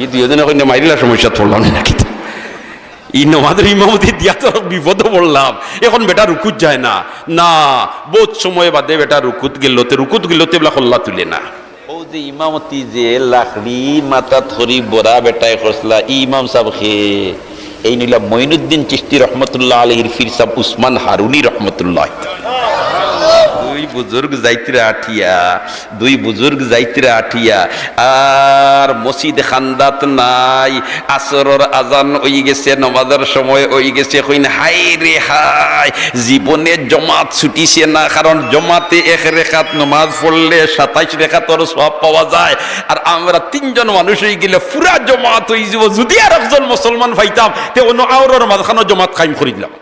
ই দুজনে কইনে মাইরিলা সমস্যা পড়লাম নাকি ই নমাদের ইমামতি দিয়া তো বিপদ পড়লাম এখন বেটা রুকুত যায় না। না, বহুত সময় বাদে বেটা রুকুত গেলতে রুকুত গেলতে বলা কল্লা তুলে না। ও যে ইমামতি যে লাকড়ি মাথা থরি বড়া বেটায় খসলা, ইমাম সাহেব খে। এই নিলা মঈনুদ্দিন চিস্তি রহমতুল্লাহ আলহির ফির সাহেব উসমান হারুনি রহমতুল্লাহ। বুজুর্গ যাইতরা আঠিয়া, দুই বুজুর্গ যাইতরা আঠিয়া, আর মসজিদ খান্দাত নাই, আসরর আজান ওই গেছে, নমাজের সময় ওই গেছে, কইন হাই রে হাই জীবনে জমাত ছুটিছে না, কারণ জমাতে এক রেখাত নমাজ পড়লে সাতাইশ রেখাতর সব পাওয়া যায়, আর আমরা তিনজন মানুষ হয়ে গেলে পুরা জমাত হয়ে যাব, যদি আর একজন মুসলমান পাইতাম, তে অন্য আওরের মাঝখানে জমাত কায়েম করে দিলাম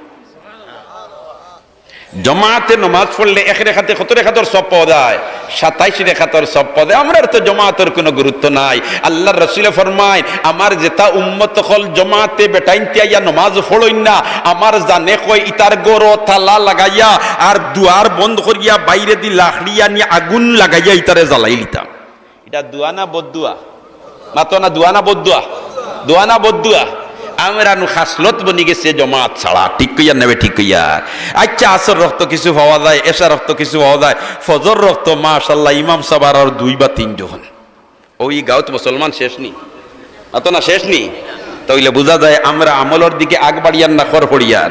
জমাতে নমাজ পড়লে এক রেখাতে কত রেখাতর সব যায়? সাতাইশ রেখাতর সব পদে আমরা তো জমাতের কোনো গুরুত্ব নাই। আল্লাহ রসুলে ফরমায়, আমার যেটা উম্মত হল জমাতে বেটাইনতে আইয়া নমাজ পড়ইন না। আমার জানে কই ইতার গরো তালা লাগাইয়া আর দুয়ার বন্ধ করিয়া বাইরে দি লাখড়িয়া নিয়ে আগুন লাগাইয়া ইতারে জ্বালাই লিতাম। এটা দুয়ানা বদুয়া? মাতো না দুয়ানা বদুয়া? দুয়ানা বদুয়া? আমরা নু খাসলত বনি গেছে জমাত ছাড়া। ঠিক কইয়া নেবে, ঠিক কইয়া। আচ্ছা আসর রক্ত কিছু পাওয়া যায় এসা রক্ত কিছু পাওয়া যায়। ফজর রক্ত মাশাল্লাহ ইমাম সাবার আর দুই বা তিন যখন ওই গাঁত মুসলমান শেষ নি? অত না শেষ নি? তাইলে বোঝা যায়, আমরা আমলের দিকে আগ বাড়িয়ার না খর পড়িয়ার।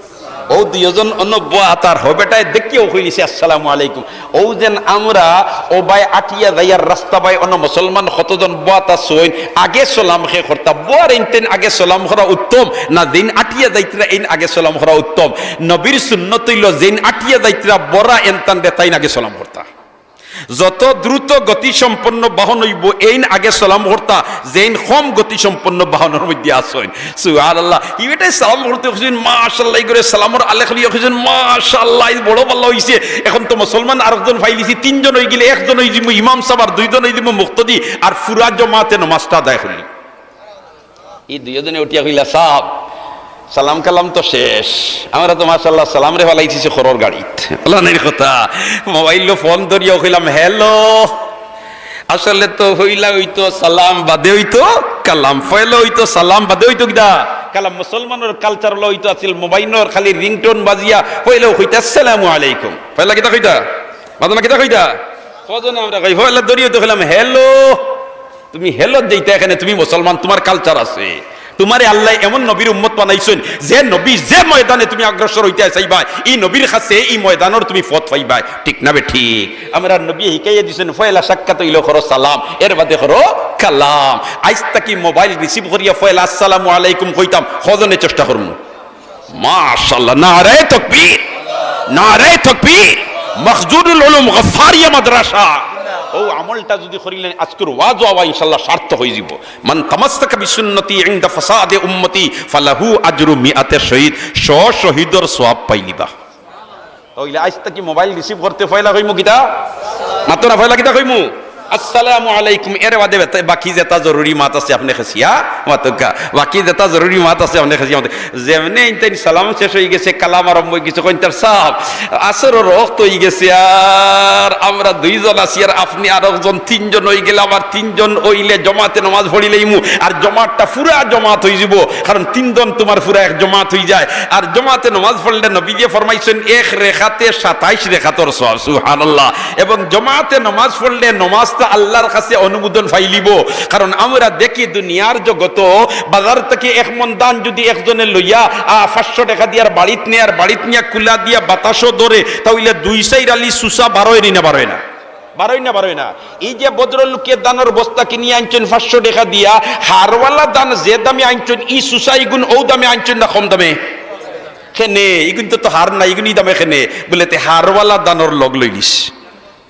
ও দুজন অন্য তার হবেটায় দেখিও হইলিছে, আসসালামু আলাইকুম। ও যেন আমরা, ও বাই আটিয়া যাইয়ার রাস্তা বাই অন্য মুসলমান কতজন বাতা সইন, আগে সালাম খে করতা, বোয়ার ইনতেন আগে সালাম করা উত্তম, না দিন আটিয়া যাইতরা ইন আগে সালাম করা উত্তম। নবীর সুন্নত হইল যেন আটিয়া যাইতরা বড়া এনতান দেতাইন আগে সালাম করতা। যত দ্রুত গতি সম্পন্ন বাহন হইব, এইন আগে সালাম করতা যেইন কম গতি সম্পন্ন বাহনের মধ্যে আসেন সুহার আল্লাহ ইবেটাই সালাম করতে খুঁজছেন মাশাল্লাহ করে সালামর আলে খালি খুঁজছেন মাশাল্লাহ বড় পাল্লা হইছে। এখন তো মুসলমান আরেকজন ফাইলিছি তিনজন হয়ে গেলে একজন হয়ে দিব ইমাম সাহেব আর দুইজন হয়ে দিব মুক্তদি আর ফুরা জমাতে নমাজটা আদায় করলি। এই দুইজনে উঠিয়া কইলা সাহ সালাম কালাম তো শেষ। আমরা তো মাসাল্লাহ সালাম রে ফেলাইছি খরর গাড়িত। ফলানের কথা, মোবাইল ফোন ধরিয়া কইলাম, হ্যালো, আসলে তো হইলা হইতো সালাম বাদে হইতো, কালাম ফয়লা হইতো, সালাম বাদে হইতো কিদা কালাম মুসলমানের কালচার হইতো আছিল, মোবাইলর খালি রিংটোন বাজিয়া হইলেও হইতা আসসালামু আলাইকুম। ফয়লা কিতা কইতা? বাদনা কিতা কইতা? কজনে আমরা কই ফয়লা ধরিয়া তো কইলাম, হ্যালো, তুমি হেলো যেইটা এখানে, তুমি মুসলমান, তোমার কালচার আছে। তোমারে আল্লাহ এমন নবীর উম্মত বানাইছেন, যে নবী যে ময়দানে তুমি অগ্রসর হইতে চাইবা এই নবীর কাছে এই ময়দানের তুমি পথ পাইবা ঠিক না বে ঠিক? আমরা নবী শিকাইয়া দিছেন, ফয়লা সাক্ষাৎ হইল করো সালাম, এর বাদে করো কালাম। আইজ তাকি মোবাইল রিসিভ করিয়া ফয়লা, আসসালামু আলাইকুম কইতাম, হজনে চেষ্টা করুন মাশাআল্লাহ, নারে তাকবীর নারে তাকবীর। মখজুদুল উলুম, গফারিয়া মাদ্রাসা। ও আমলটা যদি করিলেন আজকের ওয়াজ আওয়া ইনশাল্লাহ স্বার্থ হয়ে যাব। মান তামাসসাকা বিসুন্নতি ইনদা ফাসাদে উম্মতি, ফালাহু আজরু মিআতে শহীদ শ শহীদর সওয়াব পাইলিবা তাহলে আজ কি মোবাইল রিসিভ করতে ফয়লা কইমু কিতা? মাত্র না ফয়লা কিতা কইমু? আসসালামু আলাইকুম, এর বাদে বাকি যেটা জরুরি মাত আছে আপনি খাসিয়া মাতকা বাকি যেটা জরুরি মাত আছে আপনি খাসিয়া যেমনি ইনতেন সালাম শেষ হয়ে গেছে, কালাম আরম্ভ হয়ে গেছে কইতার সাহেব আসর রক্ত হয়ে গেছে, আর আমরা দুইজন আছি, আর আপনি আর একজন, তিনজন হয়ে গেলে আবার তিনজন হইলে জমাতে নামাজ পড়িলেইমু আর জমাতটা পুরা জমাত হয়ে যাব কারণ তিনজন তোমার পুরা এক জমাত হয়ে যায়, আর জমাতে নামাজ পড়লে নবী যে ফরমাইছেন, এক রেখাতে সাতাইশ রেখাতর সব সুবহানাল্লাহ। এবং জমাতে নামাজ পড়লে নমাজ আল্লাহর কাছে অনুমোদন ফাইলিব কারণ আমরা দেখি দুনিয়ার জগত, বাজার থেকে এক মন দান যদি একজনে লইয়া পাঁচশো টাকা দিয়ার বাড়িত নেয়ার বাড়িত নিয়া কুলা দিয়া বাতাসও ধরে, তাহলে দুই সাইড আলি সুসা না না? বারোই না না? এই যে বস্তা দিয়া, হারওয়ালা দান যে দামে ই দামে না কম দামে? খেনে তো হার দামে খেনে। তে হারওয়ালা দানর লগ লই লিস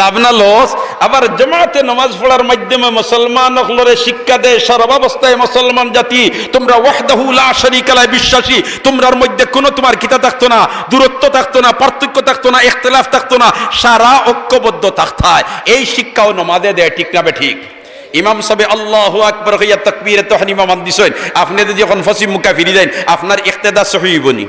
লাভ না লস। আবার জমাতে নামাজ পড়ার মাধ্যমে মুসলমান হলরে শিক্ষা দেয়, সর্বাবস্থায় মুসলমান জাতি। তোমরা ওয়াহদাহু লা শারীকা লা, বিশ্বাসী। তোমরার মধ্যে কোনো তোমার কিতা থাকতো না, দূরত্ব থাকতো না, পার্থক্য থাকতো না, ইখতিলাফ থাকতো না, সারা ঐক্যবদ্ধ থাকতায়। এই শিক্ষাও নমাজে দেয়, ঠিক না বে ঠিক? ইমাম সাহেব আল্লাহু আকবার হইয়া তাকবীরে তখন ইমাম দিছেন আপনি যদি এখন ফসিম মুকা ফিরি দেন, আপনার ইখতিদা সহিবনি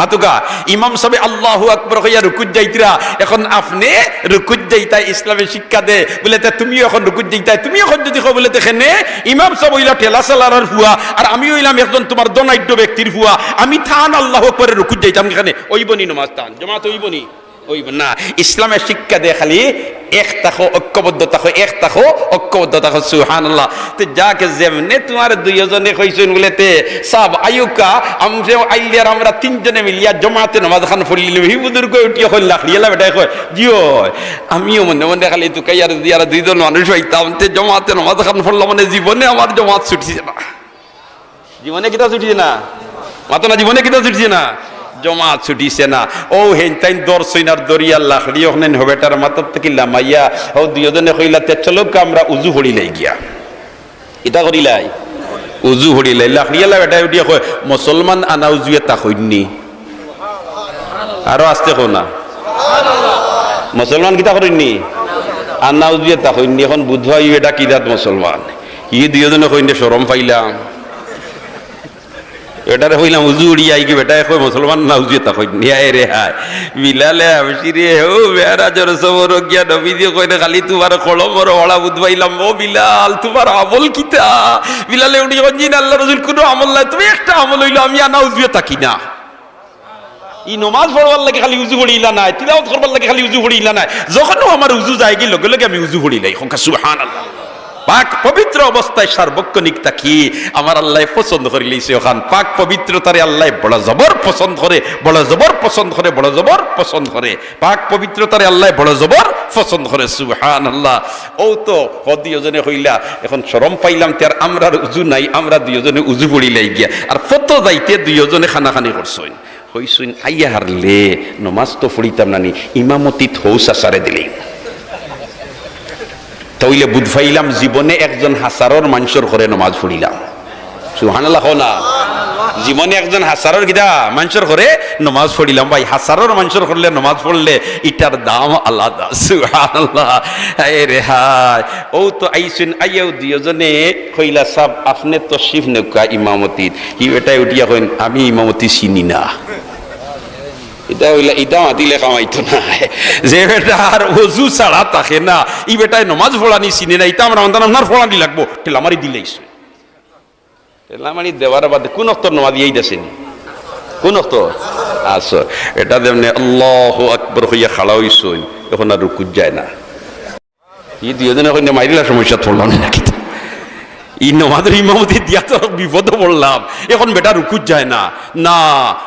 মাতুকা ইমাম সাহেব আল্লাহ আকবর হইয়া রুকুজ যাইতিরা, এখন আপনি রুকুজ যাইতা ইসলামের শিক্ষা দে, বলে তে তুমি এখন রুকুজ যাইতাই তুমি এখন যদি কো বলে দেখেনে, ইমাম সাহেব হইলা ঠেলা চালানোর ফুয়া আর আমি হইলাম একজন তোমার দনাঢ্য ব্যক্তির ফুয়া আমি থান আল্লাহ করে রুকুজ যাইতাম এখানে ওইবনি নমাজ থান, জমাত ওইবনি ওইব না। ইসলামের শিক্ষা দে খালি এক তাকো, ঐক্যবদ্ধ তাকো, এক তাকো, ঐক্যবদ্ধ তাকো সুহানাল্লাহ তো যাকে যেমনে তোমার দুইজনে কইছেন বলেতে সব আয়ুকা আমরা আইলিয়ার আমরা তিনজনে মিলিয়া জমাতে নামাজ খান পড়লিলাম হি বুদুর কই উঠিয়া কই লাখ লিয়ালা বেটা কই? জিও, আমিও মনে মনে খালি তো কাইয়ার দিয়ার দুইজন মানুষ হইতাম, তে জমাতে নামাজ খান পড়লাম মানে জীবনে আমার জমাত ছুটছে না। জীবনে কিতা ছুটছে না? মাতো না, জীবনে কিতা ছুটছে না? জমা ছুটিছে না। ও হেন তাইন দর সইনার দরিয়া লাখড়ি ওখানে হবেটার মাতর থেকে লামাইয়া ও দুজনে কইলা, তে চলো আমরা উজু হড়িলাই গিয়া। এটা করিলাই উজু হড়িলাই লাখড়িয়ালা বেটা উঠিয়া কয় মুসলমান আনা উজুয়ে তা হইনি আরও আসতে কো না। মুসলমান কিতা করিনি আন্না উজুয়ে তা হইনি এখন বুধবাই এটা কিদাত মুসলমান ই দুজনে কইনে সরম পাইলাম। এটারে হইলাম উজু উড়িয়া আইকে বেটা কই মুসলমান না উজু তা কই নিয়ায় রে হায়। বিলালে আমসি রে ও বেড়া জর সবর গিয়া নবী দিয়ে কই না খালি তোমার কলমর হড়া বুধবাইলাম। ও বিলাল, তোমার আমল কিতা? বিলালে উনি যখন জিন আল্লাহ রসুল কোনো আমল নাই, তুমি একটা আমল হইল, আমি আনা উজু তাকি না। ই নমাজ পড়বার লাগে খালি উজু পড়িলা নাই, তিলাওয়াত করবার লাগে খালি উজু পড়িলা নাই। যখনও আমার উজু যায় কি লগে লগে আমি উজু পড়িলাই সংখ্যা সুবহানাল্লাহ। পাক পবিত্র অবস্থায় সার্বক্ষণিক তাকি আমার আল্লাহ পছন্দ করে লিছে ওখান। পাক পবিত্রতারে আল্লাহ বড় জবর পছন্দ করে, বড় জবর পছন্দ করে, বড় জবর পছন্দ করে। পাক পবিত্রতারে আল্লাহ বড় জবর পছন্দ করে সুবহান আল্লাহ ও তো দুজনে হইলা, এখন শরম পাইলাম তার আমরা উজু নাই, আমরা দুজনে উজু পড়িলাই গিয়া। আর ফত যাইতে দুজনে খানাখানি করছইন। হইছইন আইয়া হারলে, নমাজ তো পড়িতাম নানি, ইমামতি থৌসা সারে দিলেই। তইলে বুধ ফাইলাম জীবনে একজন হাসারর মানুষের ঘরে নমাজ পড়িলাম। সুহানাল্লাহ না। জীবনে একজন হাসারর গিদা মানুষের ঘরে নমাজ পড়িলাম। ভাই, হাসারর মানুষের করলে নমাজ পড়লে ইটার দাম আলাদা। সুহানাল্লাহ ও তো আইসুন আইয়াও দুজনে কইলা, সাব, আপনি তো শিফ নৌকা ইমামতির ই এটাই উঠিয়া কইন, আমি ইমামতি চিনি না। এটা হইলে এটা মাতিলে কামাইতো না যে বেটা আর অজু ছাড়া থাকে না ই বেটায় নমাজ ফোড়ানি চিনে না এটা আমরা আমাদের আপনার ফোড়ানি লাগবো টেলামারি দিলেইছে টেলামারি দেওয়ার বাদে কোন অক্তর নমাজ এই দেশেনি কোন অক্তর আচ্ছা এটা দেমনে আল্লাহ আকবর হইয়া খাড়া হইসইন এখন আর রুকুত যায় না ই দুজনে কইনে মাইরিলা সমস্যা পড়লাম না নমাজের ইমামতি দিয়া তো বিপদ পড়লাম। এখন বেটা রুকুত যায় না। না,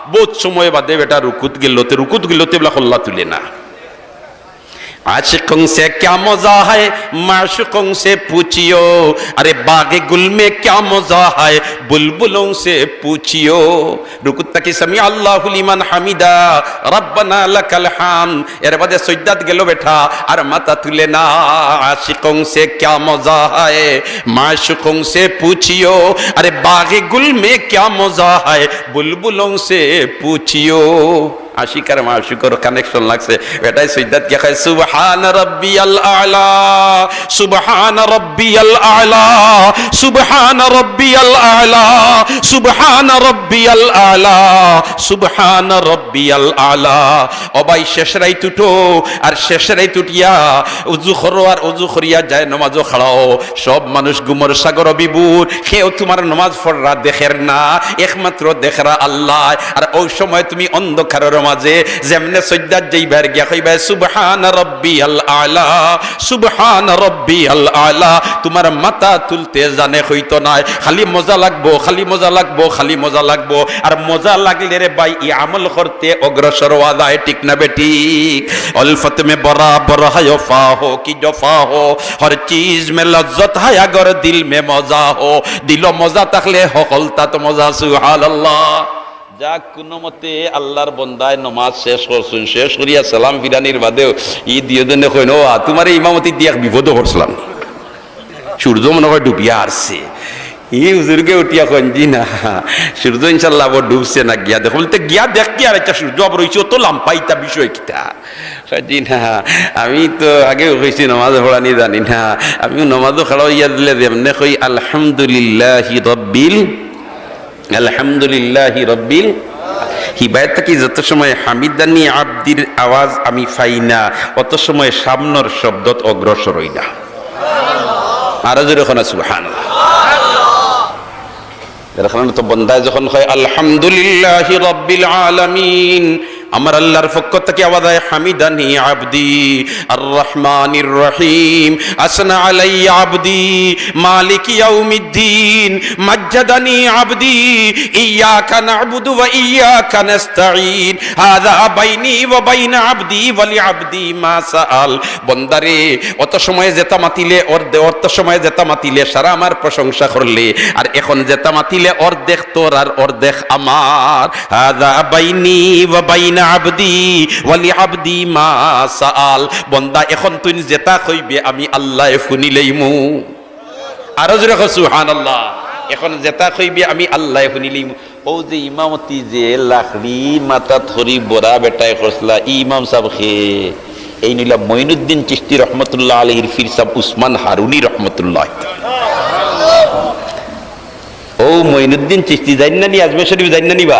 বহুত সময় বাদে বেটা রুকুত গেলতে রুকুত গেলতে বলা কল্লা তুলে না। आशिकों से क्या मजा है माशुकों से पूछियो अरे बागे गुल में क्या मजा है बुलबुलों से पूछियो रुकुत्ता की समी अल्लाह लिमन हमिदा रब्बना लकल हाम এর বাদে সৈদাত গেল বেঠা আর মাথা তুলে না আশিকং সে क्या मजा है माशुकों से पूछियो अरे बागे गुल में क्या मजा है बुलबुलों से पूछियो আশিকার মাশিকর কানেকশন লাগছে। এটাই সৈদাত কে খায় সুবহান রাব্বিয়াল আলা, সুবহান রাব্বিয়াল আলা, সুবহান রাব্বিয়াল আলা, সুবহান রাব্বিয়াল আলা, সুবহান রাব্বিয়াল আলা। অবাই শেষ রাইত উঠো। আর শেষ রাইত উঠিয়া উজু করো আর উজু করিয়া যায় নমাজও খাড়াও। সব মানুষ গুমর সাগর বিবুর। কেউ তোমার নমাজ পড়রা দেখের না। একমাত্র দেখরা আল্লাহ। আর ওই সময় তুমি অন্ধকারের নামাজে যেমনে সজ্জার যেই ভার গিয়া কইবা, সুবহান রব্বি আল আলা সুবহান রব্বি আল। আলা তোমার মাথা তুলতে জানে হইতো নাই, খালি মজা লাগবো, খালি মজা লাগবো, খালি মজা লাগবো। আর মজা লাগলে রে ভাই, ই আমল করতে অগ্রসর হওয়া যায়, ঠিক না বেটি অল্পত মে বরাবর হায় ফা হো, কি জফা হো? হর চিজ মে লজ্জত হায় আগর দিল মে মজা হো। দিল মজা থাকলে হকলতা তো মজা সুহাল আল্লাহ যাক, কোনো মতে আল্লাহর বন্দায় নমাজ শেষ করছুন, শেষ করিয়া সালাম ফিরানির বাদেও ই দিয়ে দেনে কইন ও তোমার ইমামতি দিয়া বিপদ করছিলাম সূর্য মনে হয় ডুবিয়া আসছে ই হুজুরকে উঠিয়া কন জি না, সূর্য ইনশাল্লাহ আবার ডুবছে না, গিয়া দেখো, বলতে গিয়া দেখ কি আর একটা সূর্য আবার রয়েছে অত লাম্পাইতা বিষয় কিতা। জি না, আমি তো আগে কইছি নমাজ পড়ানি জানি না, আমিও নমাজও খেলা ইয়া দিলে যেমনে কই, আলহামদুলিল্লাহ রব্বিল আলহামদুলিল্লাহ রব্বিল হিবায়ত কি যত সময় হামিদানি আব্দির আওয়াজ আমি পাই না, অত সময় সামনের শব্দত অগ্রসর হই না। আরও সুবহান এরকম তো বন্দায় যখন হয় আলহামদুলিল্লাহ রব্বিল আলামিন আমার আল্লাহর পক্ষ থেকে আওয়াজ হামিদানি আবদি আর রহমানির রহিম আসনা আলাই আবদি, মালিক ইয়াউমিদ্দিন, মাজ্জাদানি আবদি, ইয়াকা না'বুদু ওয়া ইয়াকা নাস্তাঈন, হাযা বাইনি ওয়া বাইনা আবদি ওয়া লি আবদি মা সাআল। বন্দারে, অত সময় যেতা মাতিলে অর্ধে অর্ধ সময় জেতা মাতিলে সারা আমার প্রশংসা করলে, আর এখন যেতা মাতিলে অর্ধেক তোর আর অর্ধেক আমার। হাযা বাইনি ওয়া বাইনা আবদি ওয়া লি আবদি মা সাআল। বন্দা, এখন তুই যেতা কইবে, আমি আল্লাহ শুনিলেইমু আরও জোরে সুবহানাল্লাহ। এখন যেটা কইবি, আমি আল্লাহ শুনিলি ও যে ইমামতি যে লাখড়ি মাথা ধরি বড়া বেটায় খসলা, ইমাম সাহেব এই নিলা মঈনুদ্দিন চিস্তি রহমতুল্লাহ আলহির ফির সাহেব উসমান হারুনি রহমতুল্লাহ। ও মঈনুদ্দিন চিস্তি যাই না নি আজমে শরীফ যাই না নিবা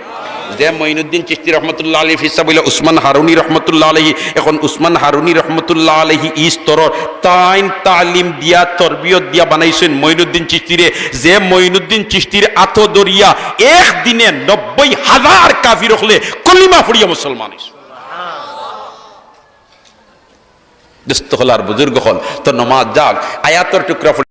যে মঈনুদ্দিন চিস্তি রহমতুল্লাহ আলী ফিসা বলে উসমান হারুনি রহমতুল্লাহ আলহী এখন উসমান হারুনি রহমতুল্লাহ আলহী ই স্তরর তাইন তালিম দিয়া, তরবিয়ত দিয়া বানাইছেন মঈনুদ্দিন চিস্তিরে যে মঈনুদ্দিন চিস্তির আত দরিয়া একদিনে নব্বই হাজার কাফির হলে কলিমা ফুড়িয়া মুসলমান। দুস্থ হল আর বুজুর্গ হল তো নমাজ যাক, আয়াতর টুকরা